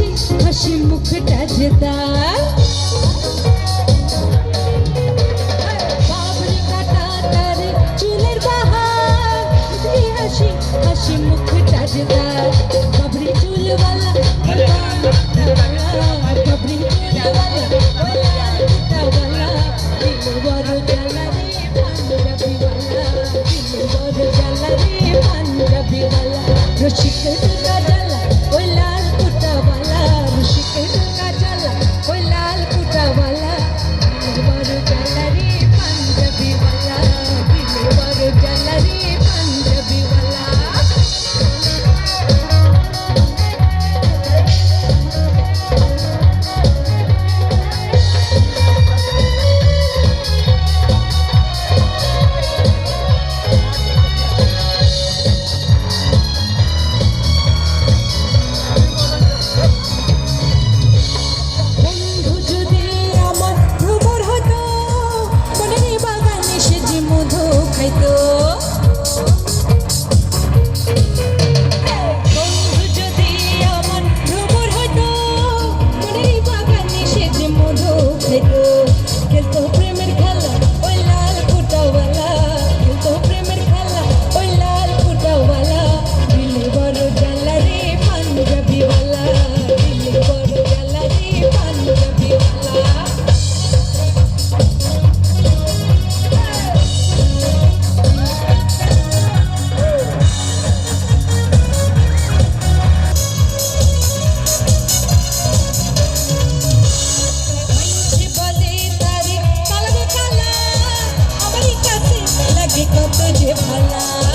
হাসি হাসি মুখটা যে তার হাসি মুখটা যে তার বাবরি চুলওয়ালা বাবরি চুলওয়ালা रशिक love.